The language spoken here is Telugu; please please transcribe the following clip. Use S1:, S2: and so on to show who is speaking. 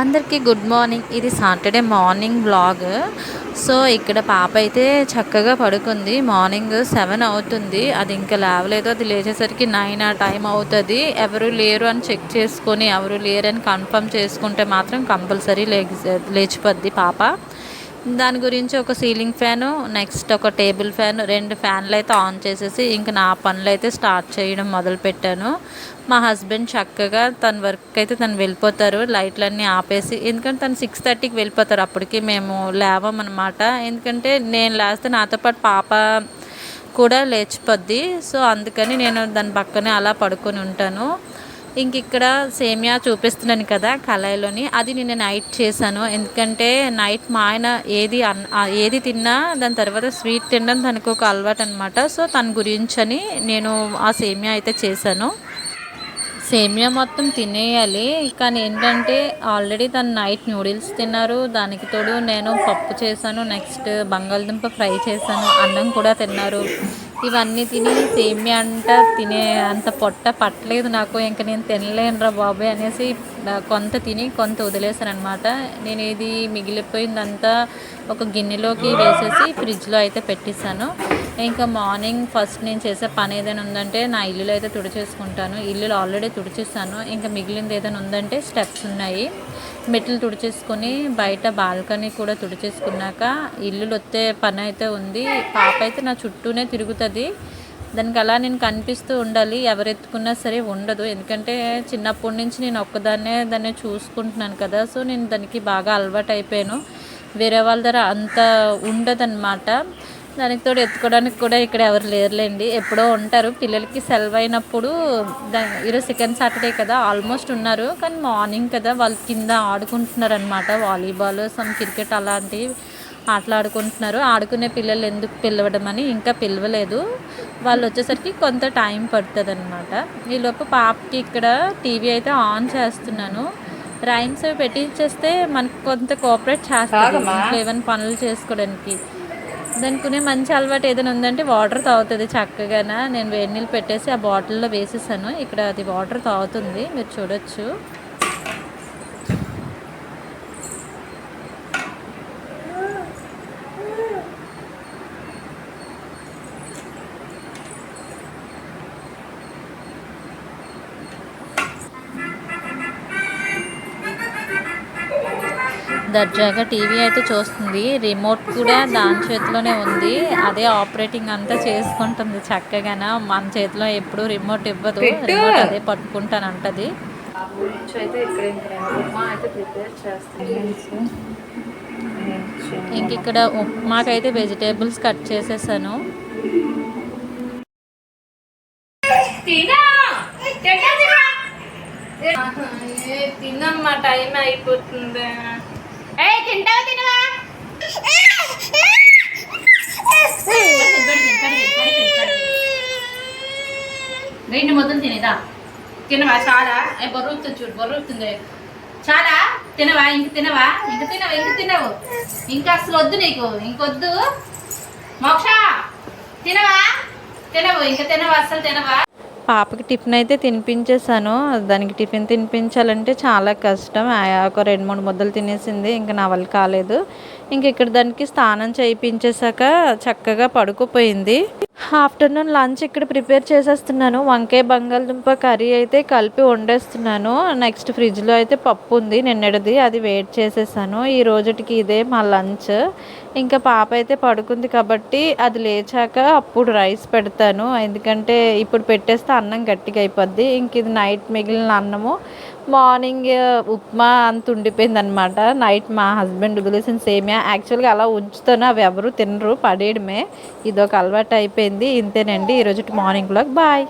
S1: అందరికీ గుడ్ మార్నింగ్. ఇది సాటర్డే మార్నింగ్ బ్లాగ్. సో ఇక్కడ పాప అయితే చక్కగా పడుకుంది. మార్నింగ్ సెవెన్ అవుతుంది. అది ఇంకా లేవలేదు. అది లేచేసరికి నైన్ ఆ టైం అవుతుంది. ఎవరు లేరు అని చెక్ చేసుకొని ఎవరు లేరు అని కన్ఫర్మ్ చేసుకుంటే మాత్రం కంపల్సరీ లే లేచిపోద్ది పాప. దాని గురించి ఒక సీలింగ్ ఫ్యాను నెక్స్ట్ ఒక టేబుల్ ఫ్యాను రెండు ఫ్యాన్లు అయితే ఆన్ చేసేసి ఇంక నా పనులు అయితే స్టార్ట్ చేయడం మొదలుపెట్టాను. మా హస్బెండ్ చక్కగా తన వర్క్ అయితే తను వెళ్ళిపోతారు లైట్లన్నీ ఆపేసి ఎందుకంటే తను సిక్స్ థర్టీకి వెళ్ళిపోతారు అప్పటికి మేము లేవమన్నమాట. ఎందుకంటే నేను లేస్తే నాతో పాటు పాప కూడా లేచిపోద్ది సో అందుకని నేను దాని పక్కనే అలా పడుకొని ఉంటాను. ఇంక ఇక్కడ సేమియా చూపిస్తున్నాను కదా కళాయిలోని. అది నేను నైట్ చేశాను. ఎందుకంటే నైట్ మా ఆయన ఏది ఏది తిన్నా దాని తర్వాత స్వీట్ తినడం తనకు ఒక అలవాటు అనమాట సో తన గురించి నేను ఆ సేమియా అయితే చేశాను. సేమియా మొత్తం తినేయాలి. కానీ ఏంటంటే ఆల్రెడీ తను నైట్ నూడిల్స్ తిన్నారు. దానికి తోడు నేను పప్పు చేశాను. నెక్స్ట్ బంగాళదుంప ఫ్రై చేశాను. అన్నం కూడా తిన్నారు. ఇవన్నీ తిని సేమియా అంట తినే అంత పొట్ట పట్టలేదు నాకు. ఇంక నేను తినలేనురా బాబాయ్ అనేసి కొంత తిని కొంత వదిలేసాను అనమాట నేను ఇది మిగిలిపోయిందంతా ఒక గిన్నెలోకి వేసేసి ఫ్రిడ్జ్లో అయితే పెట్టేశాను. ఇంకా మార్నింగ్ ఫస్ట్ నేను చేసే పని ఏదైనా ఉందంటే నా ఇల్లులు అయితే తుడిచేసుకుంటాను. ఇల్లులు ఆల్రెడీ తుడిచేస్తాను ఇంకా మిగిలింది ఏదైనా ఉందంటే స్టెప్స్ ఉన్నాయి. మెట్లు తుడిచేసుకొని బయట బాల్కనీ కూడా తుడిచేసుకున్నాక ఇల్లులు వస్తే పని అయితే ఉంది. పాప అయితే నా చుట్టూనే తిరుగుతుంది. దానికి అలా నేను కనిపిస్తూ ఉండాలి. ఎవరు ఎత్తుకున్నా సరే ఉండదు. ఎందుకంటే చిన్నప్పటి నుంచి నేను ఒక్కదాన్నే దాన్ని చూసుకుంటున్నాను కదా. సో నేను దానికి బాగా అలవాటు అయిపోయాను వేరే వాళ్ళ దగ్గర అంత ఉండదన్నమాట. దానికి తోడు ఎత్తుకోవడానికి కూడా ఇక్కడ ఎవరు లేరులేండి. ఎప్పుడో ఉంటారు. పిల్లలకి సెలవు అయినప్పుడు ఈరోజు సెకండ్ సాటర్డే కదా ఆల్మోస్ట్ ఉన్నారు. కానీ మార్నింగ్ కదా వాళ్ళు కింద ఆడుకుంటున్నారు అనమాట వాలీబాల్ సమ్ క్రికెట్ అలాంటివి ఆటలాడుకుంటున్నారు ఆడుకునే పిల్లలు ఎందుకు పిలవడం అని ఇంకా పిలవలేదు. వాళ్ళు వచ్చేసరికి కొంత టైం పడుతుంది అనమాట ఈలోపు పాపకి ఇక్కడ టీవీ అయితే ఆన్ చేస్తున్నాను. రైమ్స్ అవి పెట్టించేస్తే మనకు కొంత కోఆపరేట్ చేస్తారు ఏమైనా పనులు చేసుకోవడానికి. దానికునే మంచి అలవాటు ఏదైనా ఉందంటే వాటర్ తాగుతుంది చక్కగా నేను వేడి నీళ్ళు పెట్టేసి ఆ బాటిల్లో వేసేసాను. ఇక్కడ అది వాటర్ తాగుతుంది. మీరు చూడొచ్చు. దర్జాగా టీవీ అయితే చూస్తుంది. రిమోట్ కూడా దాని చేతిలోనే ఉంది. అదే ఆపరేటింగ్ అంతా చేసుకుంటుంది చక్కగా మన చేతిలో ఎప్పుడు రిమోట్ ఇవ్వదు. రిమోట్ అదే పట్టుకుంటాను అంటది ఇంక ఇక్కడ ఉప్మాకైతే వెజిటేబుల్స్ కట్ చేసేసాను.
S2: తినమ్మా టైం అయిపోతుంది. తింటావా తినవా? రెండు మొత్తం తినేదా తినవా చాలా? ఏ చూడు బొర్రుతుంది చాలా? తినవా ఇంక తినవా? ఇంక తినవా ఇంక తినవు. ఇంకా అసలు వద్దు నీకు ఇంకొద్దు మోక్ష తినవా? తినవు ఇంక తినవా అసలు తినవా?
S1: పాపకి టిఫిన్ అయితే తినిపించేసాను దానికి టిఫిన్ తినిపించాలంటే చాలా కష్టం. ఒక రెండు మూడు ముద్దలు తినేసింది. ఇంకా నా వల్ల కాలేదు. ఇంక ఇక్కడ దానికి స్నానం చేయించేసాక చక్కగా పడుకుపోయింది. ఆఫ్టర్నూన్ లంచ్ ఇక్కడ ప్రిపేర్ చేసేస్తున్నాను. వంకాయ బంగాళదుంప కర్రీ అయితే కలిపి వండేస్తున్నాను. నెక్స్ట్ ఫ్రిడ్జ్లో అయితే పప్పు ఉంది. నిన్నటిది అది వెయిట్ చేసేసాను. ఈ రోజుటికి ఇదే మా లంచ్. ఇంకా పాప అయితే పడుకుంది కాబట్టి అది లేచాక అప్పుడు రైస్ పెడతాను. ఎందుకంటే ఇప్పుడు పెట్టేస్తే అన్నం గట్టిగా అయిపోద్ది. ఇంక ఇది నైట్ మిగిలిన అన్నము. మార్నింగ్ ఉప్మా అంత ఉండిపోయింది అనమాట నైట్ మా హస్బెండ్ వదిలేసిన సేమియా. యాక్చువల్గా అలా ఉంచుతాను. అవి ఎవరు తినరు. పడేయడమే. ఇదొక అలవాటు అయిపోయింది. ఇంతేనండి. ఈరోజు మార్నింగ్ బ్లాగ్. బాయ్.